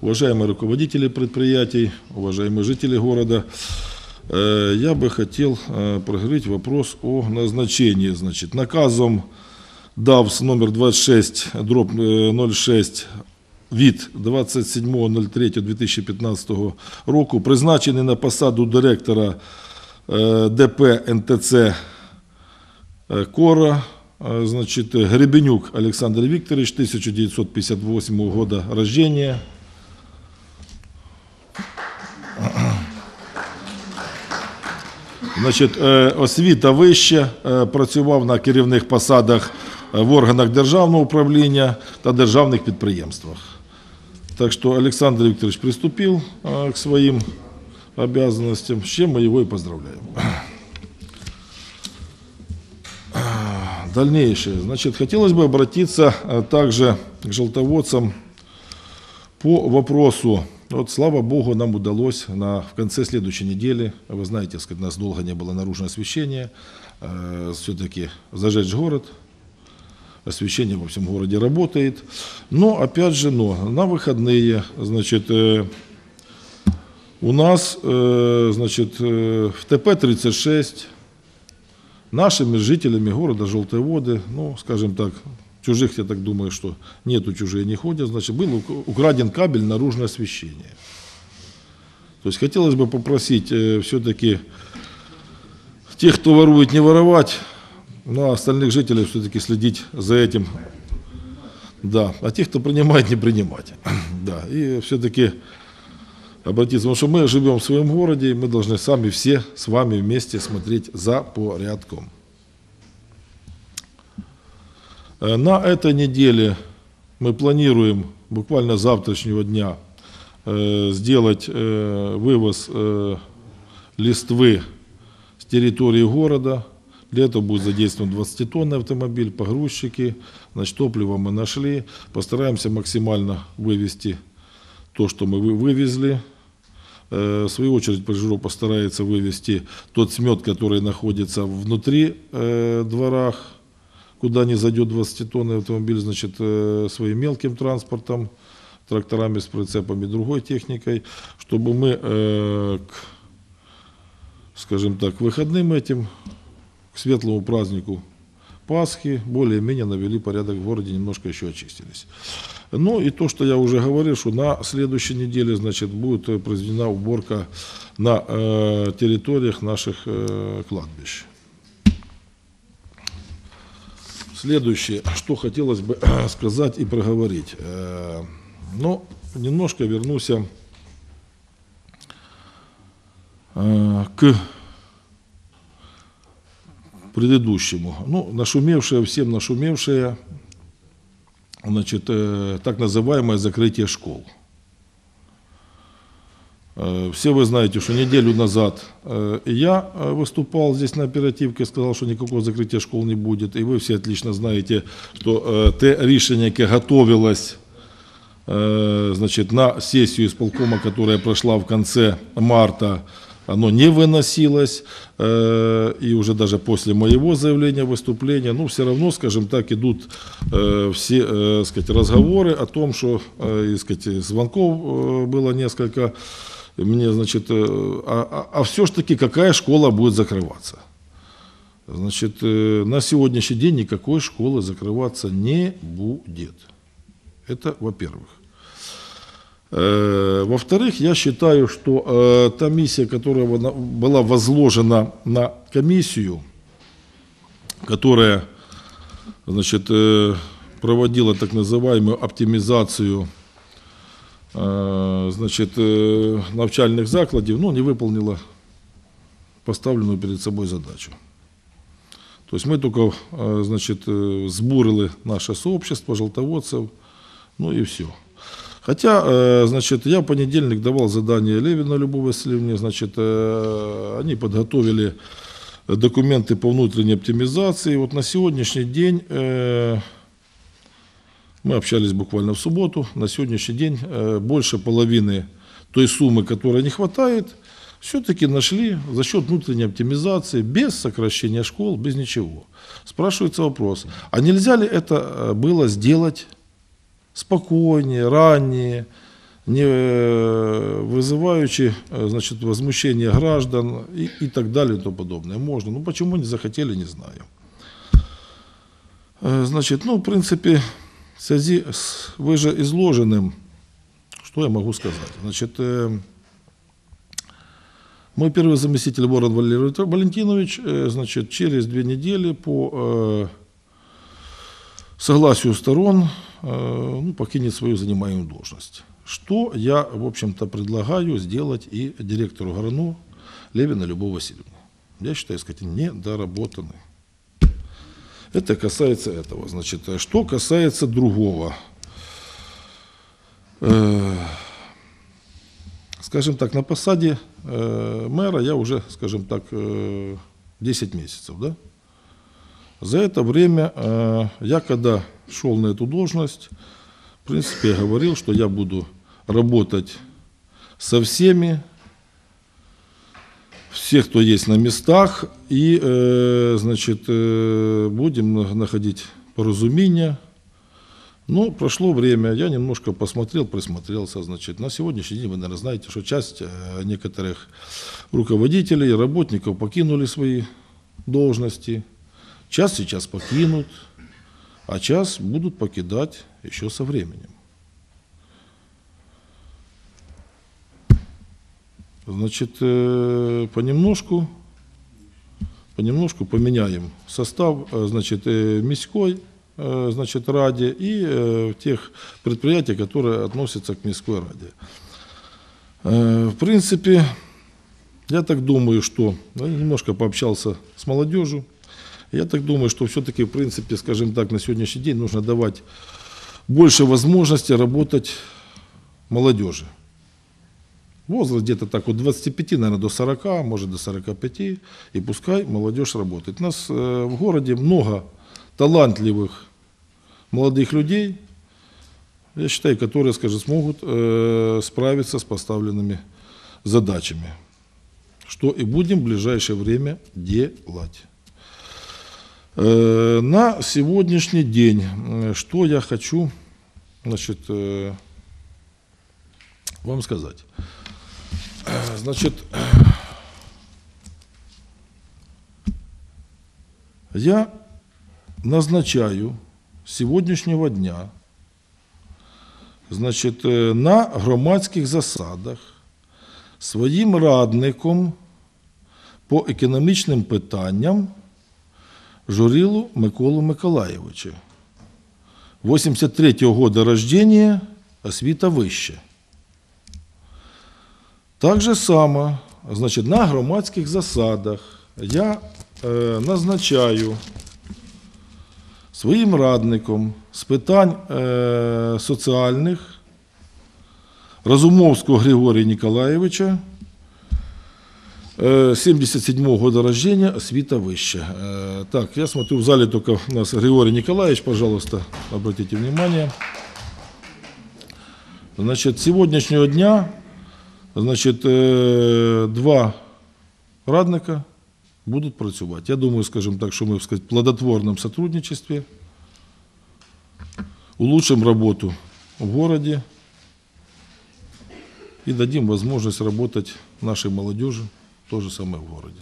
уважаемые руководители предприятий, уважаемые жители города. Э, Я бы хотел э, проговорить вопрос о назначении. Значит, наказом ДАВС номер 26, дробь э, 06, від 27.03.2015 року призначений на посаду директора е, ДП НТЦ е, Кора, е, значит, Гребенюк Александр Викторович, 1958 года рождения. Значить, е, освіта вища, е, працював на керівних посадах е, в органах державного управління та державних підприємствах. Так что Александр Викторович приступил э, к своим обязанностям, с чем мы его и поздравляем. Дальнейшее. Значит, хотелось бы обратиться э, также к желтоводцам по вопросу. вот, слава Богу, нам удалось на, в конце следующей недели, вы знаете, сказать, у нас долго не было наружного освещения, э, все-таки зажечь город, освещение во всем городе работает. Но, опять же, но, на выходные, значит, э, у нас, э, значит, э, в ТП-36 нашими жителями города Желтые Воды, ну, скажем так, чужих, я так думаю, что нету чужие не ходят, значит, был ук- украден кабель наружное освещение. То есть хотелось бы попросить все-таки тех, кто ворует, не воровать, ну, а остальных жителей все-таки следить за этим. Да, а тех, кто принимает, не принимать. Да, и все-таки обратиться, потому что мы живем в своем городе, и мы должны сами все с вами вместе смотреть за порядком. Э, На этой неделе мы планируем буквально завтрашнего дня э, сделать э, вывоз э, листвы с территории города. Для этого будет задействован 20-тонный автомобиль, погрузчики. Значит, топливо мы нашли. Постараемся максимально вывести то, что мы вы- вывезли. Э, В свою очередь, Пожиро постарается вывести тот смет, который находится внутри э, дворах, куда не зайдет 20-тонный автомобиль, значит, э, своим мелким транспортом, тракторами с прицепами, другой техникой, чтобы мы э, к, скажем так, выходным этим, к светлому празднику Пасхи, более-менее навели порядок в городе, немножко еще очистились. Ну и то, что я уже говорил, что на следующей неделе, значит, будет произведена уборка на э, территориях наших э, кладбищ. Следующее, что хотелось бы сказать и проговорить. Э, Ну, немножко вернусь э, к предыдущему. Ну, нашумевшее, всем нашумевшее, значит, э, так называемое закрытие школ. Э, Все вы знаете, что неделю назад э, я э, выступал здесь на оперативке, сказал, что никакого закрытия школ не будет. И вы все отлично знаете, что те рішення, яке готовилось значит, на сессию исполкома, которая прошла в конце марта, оно не выносилось, и уже даже после моего заявления, выступления, ну, все равно, скажем так, идут все, сказать, разговоры о том, что, сказать, звонков было несколько, мне, значит, э, а, а, все ж таки, какая школа будет закрываться? Значит, э, на сегодняшний день никакой школы закрываться не будет. Это во-первых. Э, Во-вторых, я считаю, что та миссия, которая была возложена на комиссию, которая значит, проводила так называемую оптимизацию э, значит, э, навчальных закладів, ну, не выполнила поставленную перед собой задачу. То есть мы только э, значит, э, сбурили наше сообщество желтоводцев, ну и все. Хотя, значит, я в понедельник давал задание Левина Любовь Васильевне, значит, они подготовили документы по внутренней оптимизации. Вот на сегодняшний день мы общались буквально в субботу. На сегодняшний день э, больше половины той суммы, которой не хватает, все-таки нашли за счет внутренней оптимизации, без сокращения школ, без ничего. Спрашивается вопрос, а нельзя ли это э, было сделать спокойнее, ранее, не э, вызывающий значит, возмущение граждан и, и так далее и тому подобное. Можно. Ну почему не захотели, не знаю. Значит, ну, в принципе, в связи с вышеизложенным, что я могу сказать? Значит, э, мой первый заместитель Ворон Валерий Валентинович, э, значит, через две недели по э, согласию сторон ну, покинет свою занимаемую должность. Что я, в общем-то, предлагаю сделать и директору ГРАНУ Левина Любовь Васильевна. Я считаю, сказать, недоработанный. Это касается этого. Значит, э, что касается другого. Э, Скажем так, на посаде э, мэра я уже, скажем так, э, 10 месяцев, да? За это время я, когда шел на эту должность, в принципе, я говорил, что я буду работать со всеми, всех, кто есть на местах, и, э, значит, э, будем на- находить поразумения. Но прошло время, я немножко посмотрел, присмотрелся, значит, на сегодняшний день вы, наверное, знаете, что часть э, некоторых руководителей, работников покинули свои должности, часть сейчас покинут, а часть будут покидать еще со временем. Значит, э, понемножку, понемножку поменяем состав, э, значит, э, міськой, э, значит, раде и тех предприятий, которые относятся к міськой раде. В принципе, я так думаю, что я немножко пообщался с молодежью. Я так думаю, что все-таки, в принципе, скажем так, на сегодняшний день нужно давать больше возможностей работать молодежи. Возраст где-то так от 25, наверное, до 40, может до 45, и пускай молодежь работает. У нас э, в городе много талантливых молодых людей, я считаю, которые, скажем, смогут э, справиться с поставленными задачами, что и будем в ближайшее время делать. Э, На сегодняшний день, что я хочу значит, вам сказать. Э, Значит, я назначаю з сьогоднішнього дня значить, е, на громадських засадах своїм радником по економічним питанням Журилу Миколу Миколаєвича. 83-го года рождения, освіта вище. Так же само, значить, на громадських засадах я е, назначаю своїм радником з питань е, соціальних Разумовського Григорія Ніколаєвича, е, 77-го года рождения, освіта вище. Е, так, я смотрю, в зале только у нас Григорий Николаевич, пожалуйста, обратите внимание. Значит, сегодняшнего дня значить, е, два радника будуть працювати. Я думаю, скажімо так, що ми в сказать, плодотворному сотрудничестве улучшим работу в городе и дадим возможность работать нашей молодежи то же самое в городе.